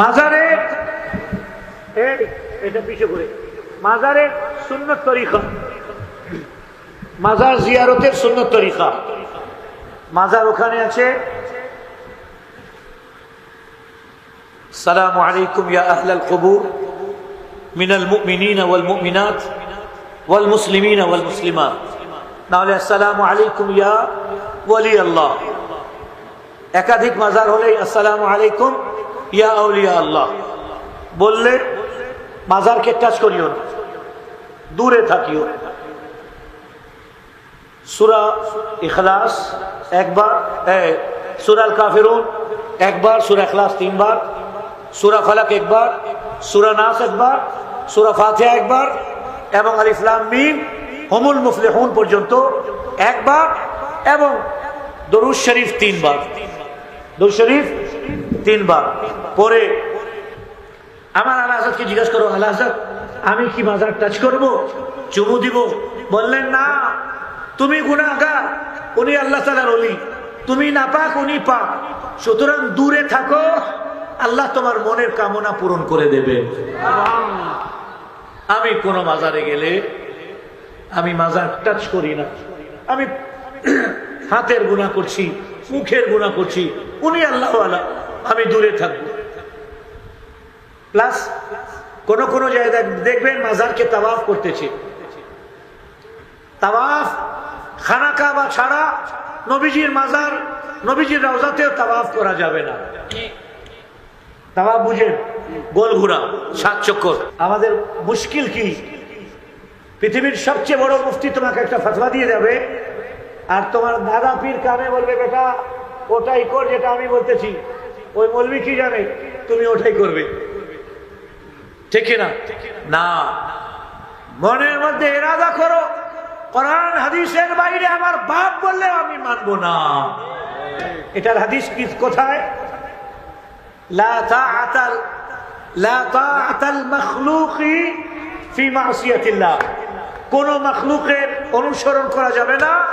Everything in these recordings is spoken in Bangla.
মাজারে এটা পিছু করে মাজারে সুন্নত তরিকা। মাজার জিয়ারতের সুন্নত তরিকা। মাজার ওখানে আছে, সালামু আলাইকুম ইয়া আহলাল কবুর, মিনাল মুমিনিনা ওয়াল মুমিনাত, ওয়াল মুসলিমিনা ওয়াল মুসলিমাত। নাহলে আসসালামু আলাইকুম ইয়া ওয়ালি আল্লাহ একাধিক মাজার হলে আসসালামু আলাইকুম ইয়া আউলিয়া আল্লাহ। বললে মাজারকে টাচ করিও না, দূরে থাকিও সুরা ইখলাস একবার সুরাল কাফিরুন একবার, সুরা ইখলাস তিনবার, সুরা ফালাক একবার, সুরা নাস একবার, সুরা ফাতিহা একবার, এবং আলিফলাম মিম হমুল মুফলিহুন পর্যন্ত একবার, এবং দরুজ শরীফ তিনবার। দরুজ শরীফ তিনবার। পরে আমার আল্লাহ আজাদকে জিজ্ঞাসা করো আল্লাহ আজাদ আমি কি মাজার টাচ করব? চুমু দিব। বললেন, না, তুমি গুণাগার উনি আল্লাহ তালার অলি তুমি না পাক উনি পাক সুতরাং দূরে থাকো, আল্লাহ তোমার মনের কামনা পূরণ করে দেবে। আমি কোন মাজারে গেলে আমি মাজার টাচ করি না। আমি হাতের গুণা করছি, মুখের গুণা করছি। উনি আল্লাহ আমি দূরে থাকব। প্লাস কোন কোন জায়গায় দেখবেন মাজারকে তাওয়াফ করতেছে। তাওয়াফ খানাকা বা ছাড়া নবীজির মাজার, নবীজির রওজাতেও তাওয়াফ করা যাবে না। তাওয়াফ বুঝেন? গোল ঘুরা সাত চক্কর। আমাদের মুশকিল কি? পৃথিবীর সবচেয়ে বড় মুফতি তোমাকে একটা ফতোয়া দিয়ে যাবে। আর তোমার দাদা পীর কানে বলবে, বেটা, ওটাই কর যেটা আমি বলতেছি। ওই মলবি কি জানে? তুমি ওটাই করবে। ঠিক না? না। মনের মধ্যে এরাদা করো। কোরআন, হাদিসের বাইরে আমার বাপ বললে আমি মানবো না। এটার হাদিস কি, কোথায়? কোন মাখলুকের অনুসরণ করা যাবে না।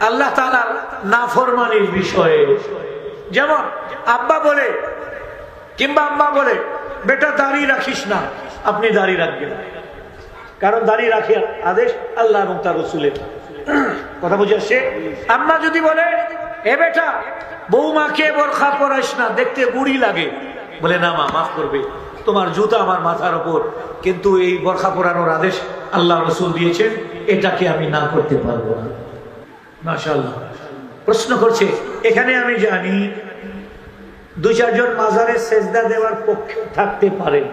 আল্লাহ তাআলার নাফরমানির বিষয়ে। যেমন আব্বা বলে কিংবা আম্মা বলে, বেটা দাঁড়িয়ে রাখিস না। আপনি দাঁড়িয়ে রাখবেন। কারণ দাঁড়িয়ে রাখে আদেশ আল্লাহ এবং তার রসুলের। কথা বুঝে আসছে? আম্মা যদি বলে, এ বেটা, বৌমাকে বরখা পরাইস না, দেখতে বুড়ি লাগে। বলে, না মা, মাফ করবে। তোমার জুতা আমার মাথার ওপর। কিন্তু এই বরখা পরানোর আদেশ আল্লাহ রসুল দিয়েছেন। এটাকে আমি না করতে পারব না। মাশাল্লাহ প্রশ্ন করছে এখানে আমি জানি দু চারজন মাজারে সেজদা দেওয়ার পক্ষে থাকতে পারে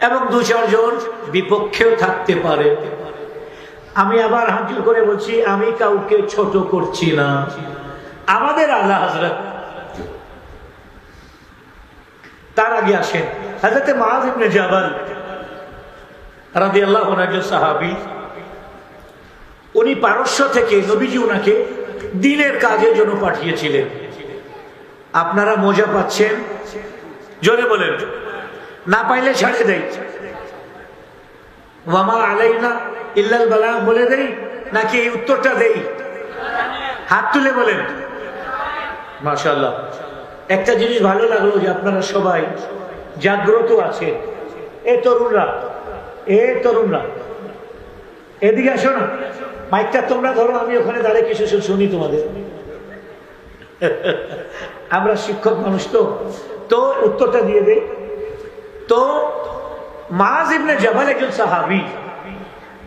এবং দু চারজন বিপক্ষেও থাকতে পারে। আমি আবার হাজির করে বলছি, আমি কাউকে ছোট করছি না। আমাদের আল্লাহ হাজরত তার আগে আসেন। হাজরতে মাহাজ ইবনে আল্লাহ সাহাবি। উনি পারস্য থেকে নবীজি ওনাকে দিনের কাজের জন্য পাঠিয়েছিলেন। আপনারা মজা পাচ্ছেন? জোরে বলেন। না পাইলে ছাড়ে দেই। মামা আলাই না ইল্লাল বালা বলে দেই, নাকি এই উত্তরটা দেই? হাত তুলে বলেন। মাশাল্লাহ একটা জিনিস ভালো লাগল যে আপনারা সবাই জাগ্রত আছেন। এ তরুণরা এ তরুণরা, এদিকে আসো না। মাইকটা তোমরা ধরো, আমি ওখানে দাঁড়িয়ে কিছু শুনি তোমাদের। আমরা শিক্ষক মানুষ তো। তো উত্তরটা দিয়ে দেই। তো মাজ ইবনে জাবাল একজন সাহাবি,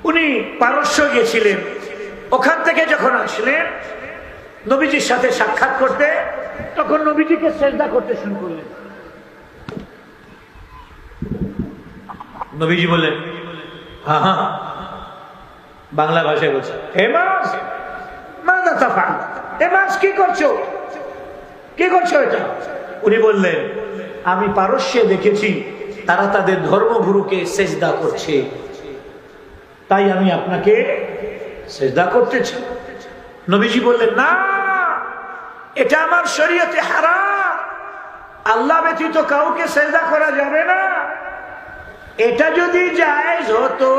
উনি পারস্য গিয়েছিলেন। ওখান থেকে যখন আসলেন, নবীজির সাথে সাক্ষাৎ করতে, তখন নবীজিকে শ্রদ্ধা করতে শুরু করলেন। নবীজি বললেন হ্যাঁ হ্যাঁ বাংলা ভাষায় বলছে হে মাস মাদা তাফাল হে মাস কি করছ? কি করছ এটা? উনি বললেন, আমি পারস্যে দেখেছি, তারা তাদের ধর্মগুরুকে সেজদা করছে। তাই আমি আপনাকে সেজদা করতেছি। নবীজি বললেন, না, এটা আমার শরীয়তে হারাম। আল্লাহ ব্যতীত কাউকে সেজদা করা যাবে না। এটা যদি জায়েজ হতো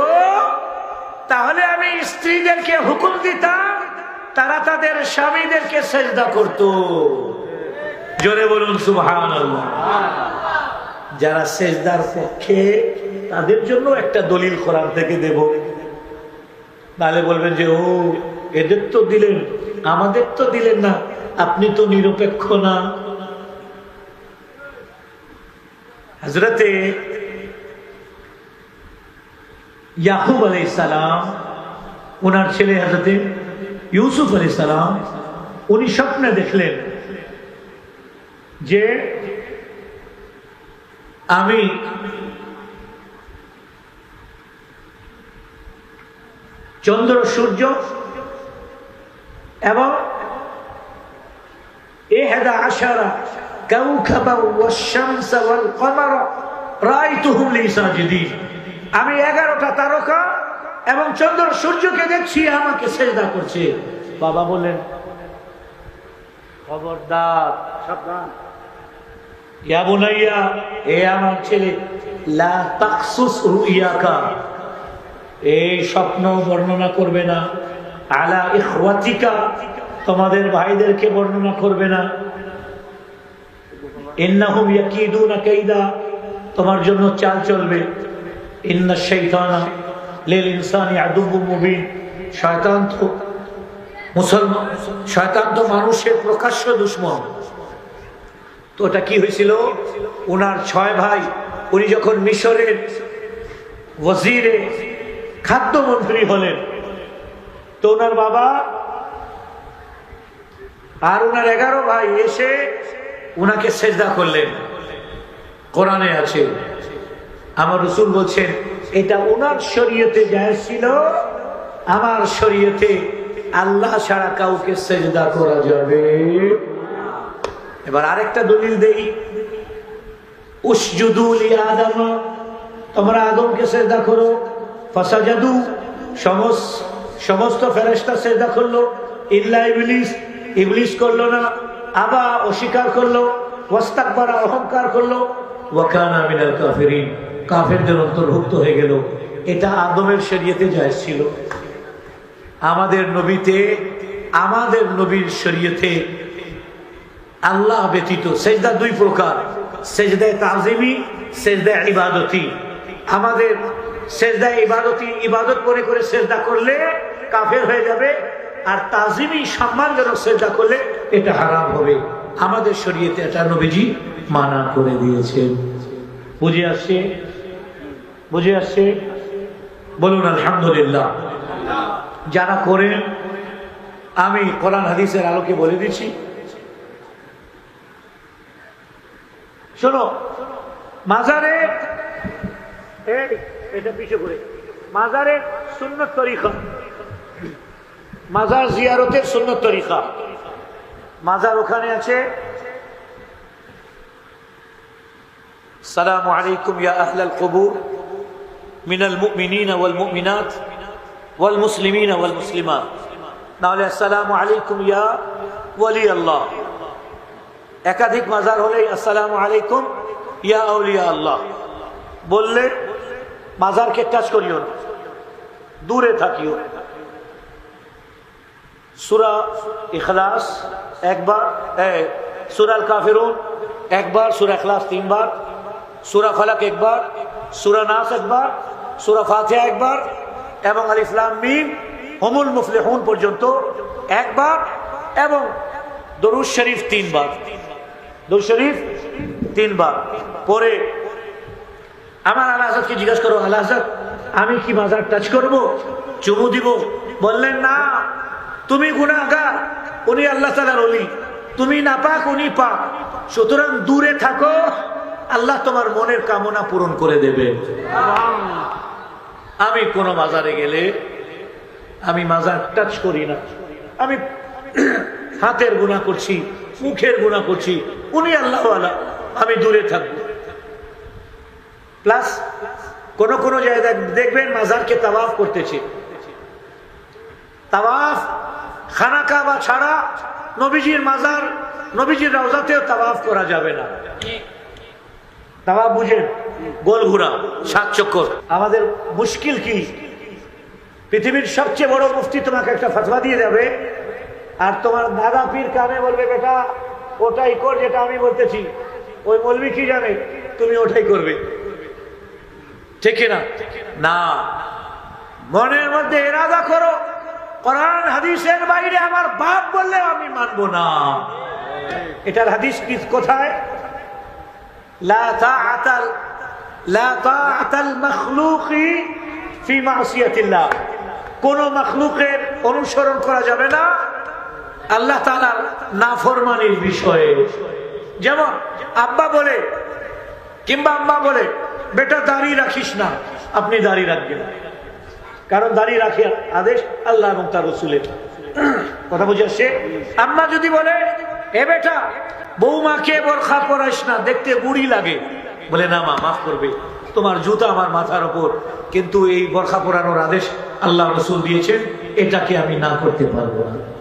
তাহলে আমি স্ত্রীদেরকে হুকুম দিতাম, তারা তাদের স্বামীদেরকে সেজদা করত। জোরে বলুন সুবহান যারা সেজদার পক্ষে, তাদের জন্য একটা দলিল কোরআন থেকে দেব। নাহলে বলবেন যে, ও, এদের তো দিলেন, আমাদের তো দিলেন না, আপনি তো নিরপেক্ষ না। হজরতে ইয়াকুব আলাই সালাম, ওনার ছেলে হজরতে ইউসুফ আলাই সালাম, উনি স্বপ্নে দেখলেন যে আমি চন্দ্র, সূর্য এবং এহেদা আশারা কাউখাবা ওয়াশ-শামসা ওয়াল কমারা রাআইতুহুম লি সাজিদিন আমি এগারোটা তারকা এবং চন্দ্র সূর্যকে দেখছি, আমাকে সেজদা করছে। বাবা বললেন, খবরদার, সাবধান। এ আমার ছেলে, লা স্বপ্ন বর্ণনা করবে না। আলা তোমাদের ভাইদেরকে বর্ণনা করবে না। তোমার জন্য চাল চলবে। মুসলমান মানুষের প্রকাশ্য দুশ্মন। তো ওটা কি হয়েছিল? ওনার ছয় ভাই, উনি যখন মিশরের ওয়াজিরে খাদ্যমন্ত্রী হলেন, তো ওনার বাবা আর ওনার এগারো ভাই এসে উনাকে সেজদা করলেন। কোরআনে আছে। আমার রসুল বলছেন, এটা ওনার শরীয়তে যায় ছিল। আমার শরীয়তে আল্লাহ ছাড়া কাউকে সেজদা করা যাবে এবার আরেকটা দলিল দেই। উসজুদুল তোমরা আদমকে সেজদা করো। ফাসাজাদু সমস্ত সমস্ত ফেরেশতা সেজদা করল। ইল্লা ইবলিস ইবলিস করল না। আবা অস্বীকার করল। ওয়াস্তাকবারা অহংকার করল। ওয়াকানা মিনাল কাফিরিন কাফেরদের অন্তর্ভুক্ত হয়ে গেল। এটা আদমের শরীয়তে যায় ছিল। আমাদের নবীতে, আমাদের নবীর শরীয়তে আল্লাহ ব্যতীত সেজদা দুই প্রকার। সেজদায় তাজিমি সেজদায় ইবাদতি। আমাদের সেজদায় ইবাদতি, ইবাদত করে করে সেজদা করলে কাফের হয়ে যাবে, আর তাজিমি সম্মানজনক সেজদা করলে এটা হারাম হবে। আমাদের শরীয়তে এটা নবীজি মানা করে দিয়েছেন। বুঝে আসছে? বুঝে আসছে? বলুন, আলহামদুলিল্লাহ। যারা করেন, আমি কোরআন হাদিসের আলোকে বলে দিচ্ছি। শোনো, মাজারে এটা পিছু করে মাজারে সুন্নত তরিকা। মাজার জিয়ারতের সুন্নত তরিকা। মাজার ওখানে আছে, সালামু আলাইকুম ইয়া আহলাল কবুর। মিনাল মুমিনিন ওয়াল মুমিনাত ওয়াল মুসলিমিন ওয়াল মুসলিমাত। নাহলে আসসালামু আলাইকুম ইয়া ওয়ালি আল্লাহ। একাধিক মাজার হলেই আসসালামু আলাইকুম ইয়া আউলিয়া আল্লাহ। বললে মাজারকে টাচ করিও না। দূরে থাকিও সুরা ইখলাস একবার সুরাল কাফিরুন একবার, সুরা ইখলাস তিনবার, সুরা ফলাক একবার, সুরা নাস একবার সুরা ফাতিহা একবার এবং আল ইসলাম মিম হমুল মুফলিহুন পর্যন্ত একবার এবং দরুজ শরীফ তিনবার। দরুজ শরীফ তিনবার। পরে আমার আল আজাদকে জিজ্ঞাসা করো আল আজাদ আমি কি মাজার টাচ করব? চুমু দিব? বললেন, না। তুমি গুণাগার উনি আল্লাহ তালার অলি তুমি না পাক উনি পাক। সুতরাং দূরে থাকো, আল্লাহ তোমার মনের কামনা পূরণ করে দেবে। আমি কোন মাজারে গেলে আমি মাজার টাচ করি না। আমি হাতের গুণা করছি, মুখের গুণা করছি, উনি আল্লাহ আমি দূরে থাকব। প্লাস কোন কোন জায়গায় দেখবেন মাজারকে তাওয়াফ করতেছে। তাওয়াফ খানা কাবা ছাড়া নবীজির মাজার, নবীজির রওজাতেও তাওয়াফ করা যাবে না। তাওয়াফ বুঝেন? গোল ঘুরা সাত চক্কর। আমাদের মুশকিল কি? পৃথিবীর সবচেয়ে বড় মুফতি তোমাকে একটা ফতোয়া দিয়ে যাবে। আর তোমার দাদা পীর কানে বলবে, বেটা, ওটাই কর যেটা আমি বলতেছি। ওই বলবি কি জানে? তুমি ওটাই করবে। ঠিক না? না। মনের মধ্যে এরাদা করো। কোরআন, হাদিসের বাইরে আমার বাপ বললে আমি মানব না। এটার হাদিস কি কোথায়? লা কোন মাখলুকের অনুসরণ করা যাবে না আল্লাহ তাআলার নাফরমানির বিষয়ে। যেমন আব্বা বলে কিংবা আম্মা বলে, বেটা, দাড়ি রাখিস না। আপনি দাড়ি রাখবেন। কারণ দাড়ি রাখে আদেশ আল্লাহ এবং তার রসুলের। কথা বুঝে আসছে? আম্মা যদি বলে, এ বেটা বৌমাকে বরখা পরাইস না, দেখতে বুড়ি লাগে। বলে, না মা, মাফ করবে। তোমার জুতা আমার মাথার ওপর। কিন্তু এই বরখা পরানোর আদেশ আল্লাহ রসুল দিয়েছেন। এটাকে আমি না করতে পারব না।